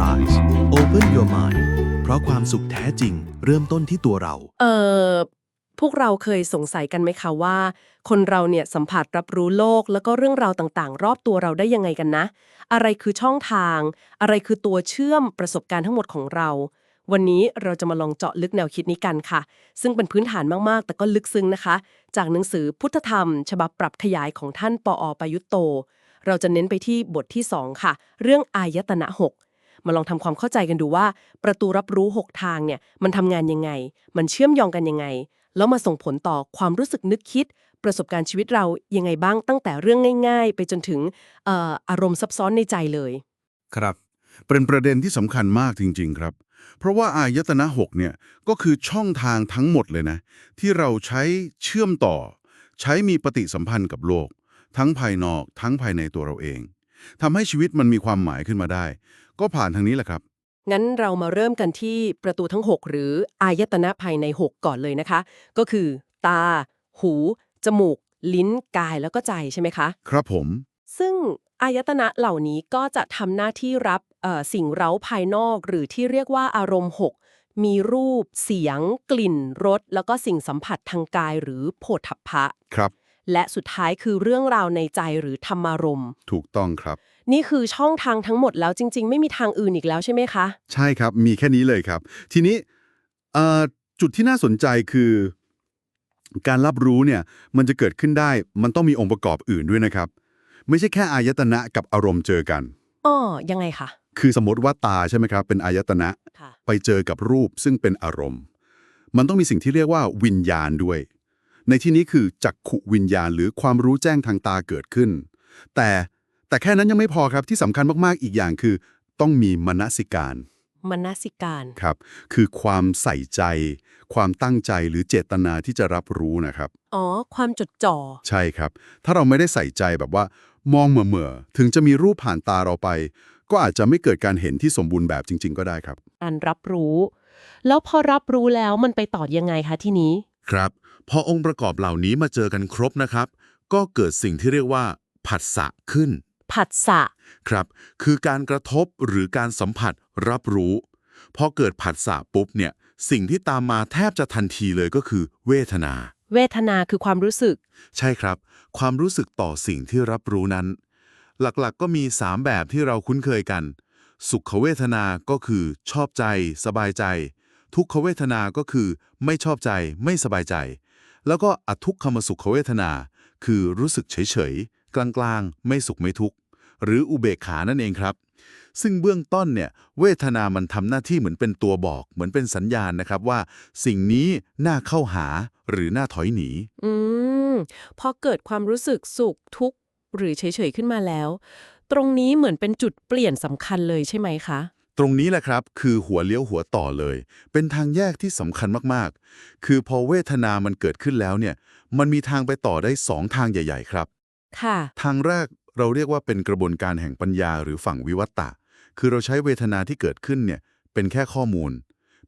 Rise Open Your Mind เพราะความสุขแท้จริง เริ่มต้นที่ตัวเรา เอ่อพวกเราเคยสงสัยกันไหมคะว่า คนเราเนี่ยสัมผัสรับรู้โลกแล้วก็เรื่องราวต่างๆ รอบตัวเราได้ยังไงกันนะ อะไรคือช่องทาง อะไรคือตัวเชื่อมประสบการณ์ทั้งหมดของเรา วันนี้เราจะมาลองเจาะลึกแนวคิดนี้กันค่ะ ซึ่งเป็นพื้นฐานมากๆ แต่ก็ลึกซึ้งนะคะ จากหนังสือพุทธธรรม ฉบับปรับขยายของท่านปออประยุตโต เราจะเน้นไปที่บทที่สองค่ะ เรื่องอายตนะหก มาลองทำความเข้าใจกันดูว่า ประตูรับรู้ 6 ทางเนี่ยมันทำงานยังไง มันเชื่อมโยงกันยังไง แล้วมาส่งผลต่อความรู้สึกนึกคิด ประสบการณ์ชีวิตเรายังไงบ้างตั้งแต่เรื่องง่าย ๆ ไปจนถึงอออารมณ์ซับซ้อนในใจเลย ครับเป็นประเด็นที่สำคัญมากจริง ๆ ครับ เพราะว่าอายตนะหกเนี่ยก็คือช่องทางทั้งหมดเลยนะ ที่เราใช้เชื่อมต่อ ใช้มีปฏิสัมพันธ์กับโลก ทั้งภายนอก ทั้งภายในตัวเราเองทำให้ชีวิตมันมีความหมายขึ้นมาได้ก็ผ่านทางนี้แหละครับ งั้นเรามาเริ่มกันที่ประตูทั้ง 6 หรืออายตนะภายใน 6 ก่อนเลยนะคะ ก็คือ ตา หู จมูก ลิ้น กายแล้วก็ใจใช่ไหมคะ ครับผม ซึ่งอายตนะเหล่านี้ก็จะทำหน้าที่รับเอ่อสิ่งเร้าภายนอกหรือที่เรียกว่าอารมณ์ 6 มีรูป เสียง กลิ่น รส แล้วก็สิ่งสัมผัสทางกายหรือโผฏฐัพพะ ครับ และสุดท้ายคือเรื่องราวในใจหรือธรรมารมณ์ ถูกต้องครับ นี่คือช่องทางทั้งหมดแล้วจริง ๆ ไม่มีทางอื่นอีกแล้วใช่ไหมคะ ใช่ครับ มีแค่นี้เลยครับ ทีนี้เอ่อจุดที่น่าสนใจคือ การรับรู้เนี่ยมันจะเกิดขึ้นได้ มันต้องมีองค์ประกอบอื่นด้วยนะครับ ไม่ใช่แค่อายตนะกับอารมณ์เจอกันอ้อยังไงคะคือสมมติว่าตาใช่ไหมครับ เป็นอายตนะ ค่ะ ไปเจอกับรูปซึ่งเป็นอารมณ์ มันต้องมีสิ่งที่เรียกว่าวิญญาณด้วย ในที่นี้คือจักขุวิญญาณหรือความรู้แจ้งทางตาเกิดขึ้น แต่แต่แค่นั้นยังไม่พอครับที่สำคัญมากๆอีกอย่างคือ ต้องมีมนสิการมนสิการครับ คือความใส่ใจ ความตั้งใจหรือเจตนาที่จะรับรู้นะครับ อ๋อ ความจดจ่อ ใช่ครับ ถ้าเราไม่ได้ใส่ใจแบบว่า มองเหม่อๆถึงจะมีรูปผ่านตาเราไป ก็อาจจะไม่เกิดการเห็นที่สมบูรณ์แบบจริง ๆ ก็ได้ครับการรับรู้ แล้วพอรับรู้แล้วมันไปต่อยังไงคะที่นี้ ครับ พอองค์ประกอบเหล่านี้มาเจอกันครบนะครับ ก็เกิดสิ่งที่เรียกว่าผัสสะขึ้น ผัสสะ ครับ คือการกระทบหรือการสัมผัสรับรู้ พอเกิดผัสสะปุ๊บเนี่ย สิ่งที่ตามมาแทบจะทันทีเลยก็คือ เวทนา เวทนาคือความรู้สึก ใช่ครับ ความรู้สึกต่อสิ่งที่รับรู้นั้น หลักๆก็มี 3 แบบที่เราคุ้นเคยกัน สุขเวทนา ก็คือชอบใจ สบายใจ ทุกขเวทนา ก็คือ ไม่ชอบใจ ไม่สบายใจ แล้วก็อทุกขมสุขเวทนา คือรู้สึกเฉยๆ กลางๆ ไม่สุขไม่ทุกข์ หรืออุเบกขานั่นเองครับ ซึ่งเบื้องต้นเนี่ยเวทนามันทำหน้าที่เหมือนเป็นตัวบอก เหมือนเป็นสัญญาณนะครับว่า สิ่งนี้น่าเข้าหาหรือน่าถอยหนี อืม พอเกิดความรู้สึกสุขทุกข์หรือเฉยๆขึ้นมาแล้ว ตรงนี้เหมือนเป็นจุดเปลี่ยนสำคัญเลยใช่ไหมคะ ตรงนี้แหละครับ คือหัวเลี้ยวหัวต่อเลย เป็นทางแยกที่สำคัญมากๆ คือพอเวทนามันเกิดขึ้นแล้วเนี่ย มันมีทางไปต่อได้สองทางใหญ่ ๆ ครับ ค่ะ ทางแรกเราเรียกว่าเป็นกระบวนการแห่งปัญญาหรือฝั่งวิวัตตะ คือเราใช้เวทนาที่เกิดขึ้นเนี่ย เป็นแค่ข้อมูล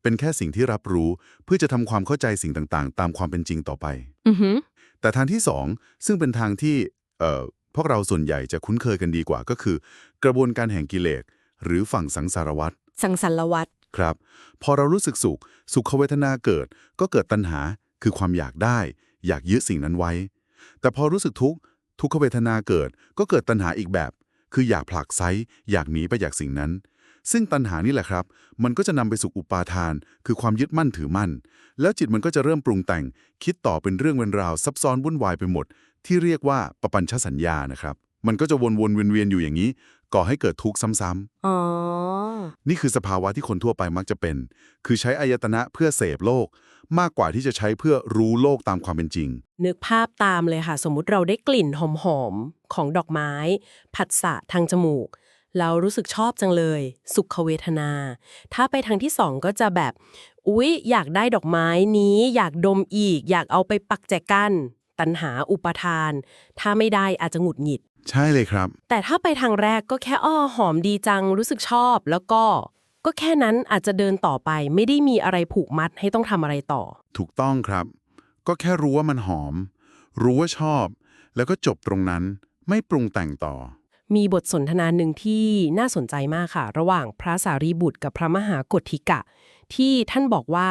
เป็นแค่สิ่งที่รับรู้ เพื่อจะทำความเข้าใจสิ่งต่างๆ ตามความเป็นจริงต่อไป อือหือแต่ทางที่สองซึ่งเป็นทางที่เอ่อพวกเราส่วนใหญ่จะคุ้นเคยกันดีกว่าก็คือ กระบวนการแห่งกิเลส หรือฝั่งสังสารวัฏสังสารวัตรครับ พอเรารู้สึกสุข สุขเวทนาเกิด ก็เกิดตัณหาคือความอยากได้ อยากยึดสิ่งนั้นไว้ แต่พอรู้สึกทุกข์ทุกขเวทนาเกิด ก็เกิดตัณหาอีกแบบ คืออยากผลักไซอยากหนีไปจากสิ่งนั้น ซึ่งตัณหานี่แหละครับ มันก็จะนำไปสู่อุปาทาน คือความยึดมั่นถือมั่น แล้วจิตมันก็จะเริ่มปรุงแต่ง คิดต่อเป็นเรื่องเป็นราวซับซ้อนวุ่นวายไปหมด ที่เรียกว่าปปัญชสัญญานะครับ มันก็จะวนๆเวียนๆอยู่อย่างนี้ ก่อให้เกิดทุกข์ซ้ำๆอ๋อนี่คือสภาวะที่คนทั่วไปมักจะเป็น คือใช้อายตนะเพื่อเสพโลก มากกว่าที่จะใช้เพื่อรู้โลกตามความเป็นจริง นึกภาพตามเลยค่ะ สมมุติเราได้กลิ่นหอมๆ ของดอกไม้ ผัสสะทางจมูก เรารู้สึกชอบจังเลย สุขเวทนา ถ้าไปทางที่สองก็จะแบบ อุ๊ย อยากได้ดอกไม้นี้ อยากดมอีก อยากเอาไปปักแจกัน ตัณหาอุปทาน ถ้าไม่ได้อาจจะหงุดหงิด ใช่เลยครับ แต่ถ้าไปทางแรกก็แค่อ้อหอมดีจังรู้สึกชอบ แล้วก็ ก็แค่นั้นอาจจะเดินต่อไป ไม่ได้มีอะไรผูกมัดให้ต้องทำอะไรต่อ ถูกต้องครับ ก็แค่รู้ว่ามันหอม รู้ว่าชอบ แล้วก็จบตรงนั้นไม่ปรุงแต่งต่อ มีบทสนทนาหนึ่งที่น่าสนใจมากค่ะ ระหว่างพระสารีบุตรกับพระมหากฏทิกะ ที่ท่านบอกว่า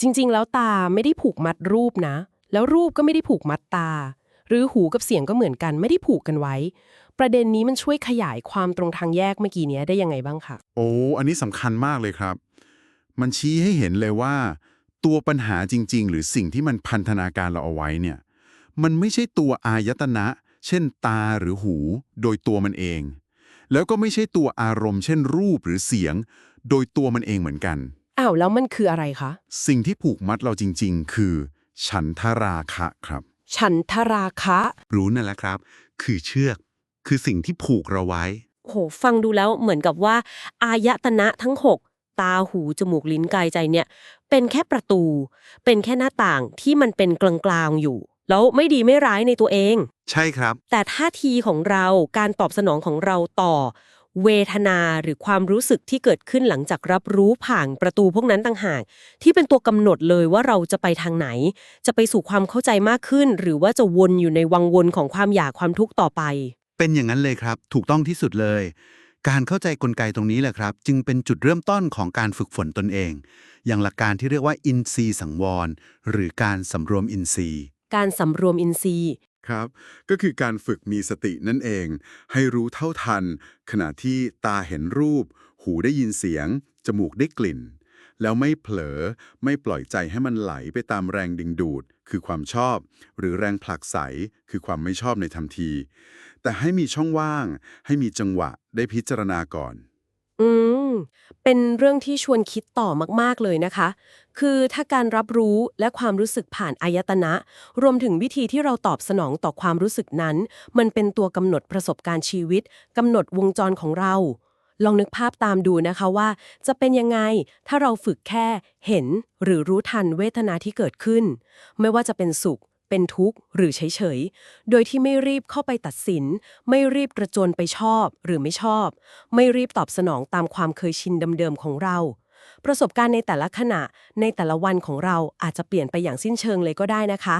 จริง ๆ แล้วตาไม่ได้ผูกมัดรูปนะ แล้วรูปก็ไม่ได้ผูกมัดตาห รือหูกับเสียงก็เหมือนกันไม่ได้ผูกกันไว้ ประเด็นนี้มันช่วยขยายความตรงทางแยกเมื่อกี้เนี้ยได้ยังไงบ้างคะโอ้อันนี้สำคัญมากเลยครับ มันชี้ให้เห็นเลยว่า ตัวปัญหาจริง ๆ หรือสิ่งที่มันพันธนาการเราเอาไว้เนี่ยมันไม่ใช่ตัวอายตนะ เช่นตาหรือหู โดยตัวมันเอง แล้วก็ไม่ใช่ตัวอารมณ์ เช่น รูปหรือเสียง โดยตัวมันเองเหมือนกันอ้าวแล้วมันคืออะไรคะ สิ่งที่ผูกมัดเราจริง ๆ คือ ฉันทราคะครับ ฉันทราคะ รู้นั่นแหละครับ คือเชือก คือสิ่งที่ผูกเราไว้ โห ฟังดูแล้วเหมือนกับว่า อายตนะทั้ง 6 ตาหู จมูกลิ้นกายใจเนี่ย เป็นแค่ประตู เป็นแค่หน้าต่างที่มันเป็นกลางๆอยู่ แล้วไม่ดีไม่ร้ายในตัวเอง ใช่ครับ แต่ท่าทีของเราการตอบสนองของเราต่อ เวทนาหรือความรู้สึกที่เกิดขึ้นหลังจากรับรู้ผ่านประตูพวกนั้นต่างหาก ที่เป็นตัวกำหนดเลยว่าเราจะไปทางไหน จะไปสู่ความเข้าใจมากขึ้น หรือว่าจะวนอยู่ในวังวนของความอยากความทุกข์ต่อไป เป็นอย่างนั้นเลยครับ ถูกต้องที่สุดเลย การเข้าใจกลไกตรงนี้แหละครับ จึงเป็นจุดเริ่มต้นของการฝึกฝนตนเอง อย่างหลักการที่เรียกว่าอินทรีย์สังวร หรือการสำรวมอินทรีย์ การสำรวมอินทรีย์ ครับ ก็คือการฝึกมีสตินั่นเอง ให้รู้เท่าทัน ขณะที่ตาเห็นรูป หูได้ยินเสียง จมูกได้กลิ่น แล้วไม่เผลอไม่ปล่อยใจให้มันไหลไปตามแรงดึงดูด คือความชอบ หรือแรงผลักไสคือความไม่ชอบในทันที แต่ให้มีช่องว่าง ให้มีจังหวะได้พิจารณาก่อน อืม เป็นเรื่องที่ชวนคิดต่อมาก ๆ เลยนะคะ คือถ้าการรับรู้และความรู้สึกผ่านอายตนะ รวมถึงวิธีที่เราตอบสนองต่อความรู้สึกนั้น มันเป็นตัวกำหนดประสบการณ์ชีวิตกำหนดวงจรของเรา ลองนึกภาพตามดูนะคะว่า จะเป็นยังไงถ้าเราฝึกแค่เห็นหรือรู้ทันเวทนาที่เกิดขึ้น ไม่ว่าจะเป็นสุข เป็นทุกข์หรือเฉยๆ โดยที่ไม่รีบเข้าไปตัดสิน ไม่รีบกระโจนไปชอบหรือไม่ชอบ ไม่รีบตอบสนองตามความเคยชินเดิมๆของเรา ประสบการณ์ในแต่ละขณะในแต่ละวันของเราอาจจะเปลี่ยนไปอย่างสิ้นเชิงเลยก็ได้นะคะ